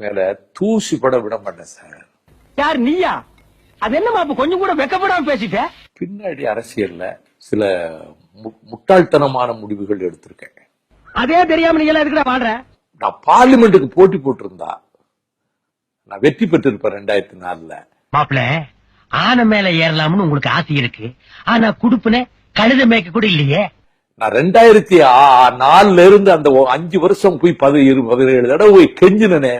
மேல தூசி பட விட மாட்டேன் சார். யார் நீயா? அது என்னமா கொஞ்சம் கூட வெக்கப்படாம பேசிட்ட? பின்னாடி அரசியல்ல சில முட்டாள்தனமான முடிவுகள் எடுத்திருக்கேன். அதே தெரியாம நீ எல்லாம் எதுக்குடா பாடுற நான் பார்லிமெண்ட்டுக்கு போட்டி போட்டிருந்தா நான் வெற்றி பெற்றிருப்பேன் ரெண்டாயிரத்தி நாலுல. மாப்பிள ஆனை மேல ஏறலாம்னு உங்களுக்கு ஆசை இருக்கு. ஆனா குடுப்புன கழுத மேய்க்க கூட இல்லையே. நான் ரெண்டாயிரத்தி நாலுல இருந்து அந்த அஞ்சு வருஷம் போய் பதினேழு இரு பதினேழு தடவை போய் கெஞ்சினே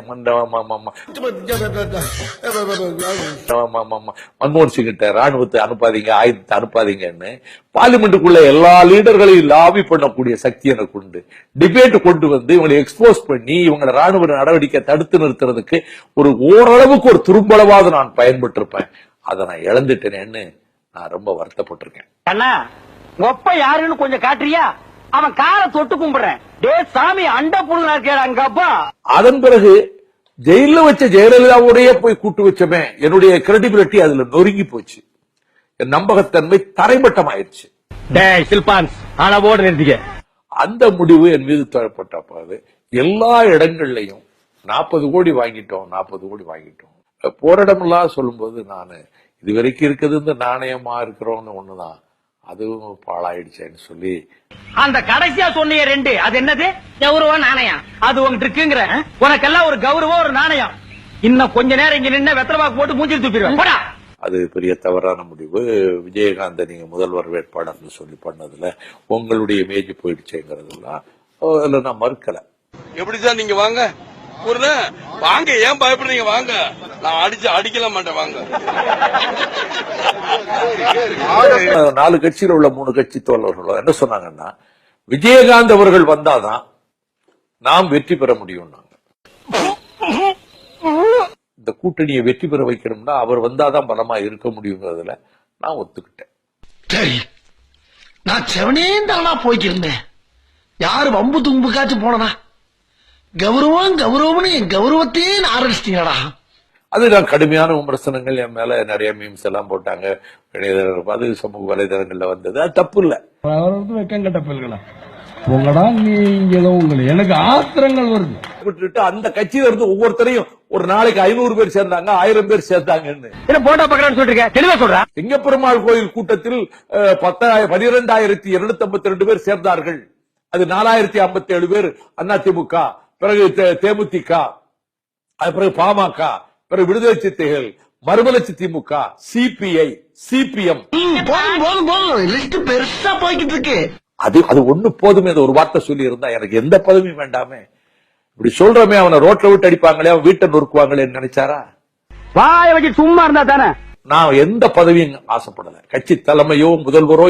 மன்மோகன் சிங் கிட்ட ராணுவத்தை அனுப்பாதீங்க ஆயுதத்தை அனுப்பாதீங்கன்னு பார்லிமெண்ட்டுக்குள்ள எல்லா லீடர்களையும் லாபி பண்ணக்கூடிய சக்தி எனக்கு உண்டு. டிபேட் கொண்டு வந்து இவங்களை எக்ஸ்போஸ் பண்ணி இவங்கள ராணுவ நடவடிக்கை தடுத்து நிறுத்துறதுக்கு ஒரு ஓரளவுக்கு ஒரு துரும்பளவாவது நான் பயன்பட்டிருப்பேன். அதை நான் இழந்துட்டேனேன்னு நான் ரொம்ப வருத்தப்பட்டிருக்கேன். அண்ணா ஒப்ப யாருன்னு கொஞ்சம் காட்டுறியா? அவன் காலை தொட்டு கும்பிடுறேன். டே சாமி அண்ட புழுங்கா இருக்கேடா அங்க அப்பா. அதன் பிறகு ஜெயில வச்ச ஜெயலலிதாவோடய போய் கூட்டு வச்சமே. என்னுடைய கிரெடிபிலிட்டி அதுல நொறுங்கி போச்சு. என் நம்பகத்தன்மை தரைமட்டம் ஆயிடுச்சு டேய் சில்பான்ஸ் அளவோடு நிறுத்திக்க. அந்த முடிவு என் மீது தரப்பட்டப்பாது எல்லா இடங்கள்லயும் நாற்பது கோடி வாங்கிட்டோம் நாற்பது கோடி வாங்கிட்டோம். போராடமெல்லாம் சொல்லும்போது நான் இதுவரைக்கும் இருக்கிறது இந்த நாணயமா இருக்கிறோம்னு ஒண்ணுதான். அதுவும் பாழாயிடுச்சேன்னு சொல்லி அந்த கடைசியா சொன்னீங்க ரெண்டு. அது என்னது? கௌரவம் நாணயம். அது உங்ககிட்ட இருக்குங்கிற. உனக்கெல்லாம் ஒரு கௌரவம் ஒரு நாணயம். இன்னும் கொஞ்ச நேரம் இங்க நின்னு வெத்தலபாக்கு போட்டு மூஞ்சில் துப்பிடுவேன் போடா. அது பெரிய தவறான முடிவு. விஜயகாந்தை நீங்க முதல்வர் வேட்பாளர்னு சொல்லி பண்ணதுல உங்களுடைய இமேஜ் போயிடுச்சேங்கிறதுலாம் அதுல நான் மறுக்கல. எப்படி சார் நீங்க வாங்க? வாங்க ஏன் பயப்படுறீங்க? வாங்க. நான் அடிச்சு அடிக்கல மாட்டேன் வாங்க. நாலு கட்சியில உள்ள மூணு கட்சி தோழர்களோ என்ன சொன்னாங்கன்னா விஜயகாந்த் அவர்கள் வந்தாதான் நாம் வெற்றி பெற முடியும் இந்த கூட்டணியை வெற்றி பெற வைக்கணும்னா அவர் வந்தாதான் பலமா இருக்க முடியுங்கிறதுல நான் ஒத்துக்கிட்டேன். சரி நான் செவனேந்தானா போய்க்கிருந்தேன். யாரு வம்பு தும்புக்காச்சும் போனனா கௌரவம் கௌரவம்னு என் கௌரவத்தையே நான் ஆரம்பிச்சிட்டீங்களா அது நான் கடுமையான விமர்சனங்கள். என் மேல நிறைய மீம்ஸ் எல்லாம் போட்டாங்க. இணையதளம் அது சமூக வலைதளங்கள்ல வந்தது. அது தப்பு இல்ல. வெக்கம் கட்ட பிள்ளைகளா உங்களடா நீங்களும் உங்களை எனக்கு ஆத்திரங்கள் வருது. விட்டுட்டு அந்த கட்சியில இருந்து ஒவ்வொருத்தரையும் ஒரு நாளைக்கு ஐநூறு பேர் சேர்ந்தாங்க ஆயிரம் பேர் சேர்ந்தாங்கன்னு என்ன போட்டோ பக்கறான்னு இருக்க? தெளிவா சொல்றா. சிங்கப்பெருமாள் கோயில் கூட்டத்தில் பத்தாயிரம் பனிரெண்டாயிரத்தி இருநூத்தி ஐம்பத்தி ரெண்டு பேர் சேர்ந்தார்கள். அது நாலாயிரத்தி ஐம்பத்தி ஏழு பேர் அதிமுக பிறகு தே- தேமுதிக அது பிறகு பாமக பிறகு விடுதலை சித்தைகள் மறுமலர்ச்சி திமுக சிபிஐ சிபிஎம். பெருசா போய்கிட்டு இருக்கு. அது அது ஒண்ணு போதுமே அது ஒரு வார்த்தை சொல்லி இருந்தா எனக்கு எந்த பதவியும் வேண்டாமே. இப்படி சொல்றமே அவனை ரோட்ல விட்டு அடிப்பாங்களே அவன் வீட்டை நொறுக்குவாங்களேன்னு நினைச்சாரா? வாய வச்சு சும்மா இருந்தா தானே? நான் எந்த பதவியும் ஆசைப்படல. கட்சி தலைமையோ முதல்வரோ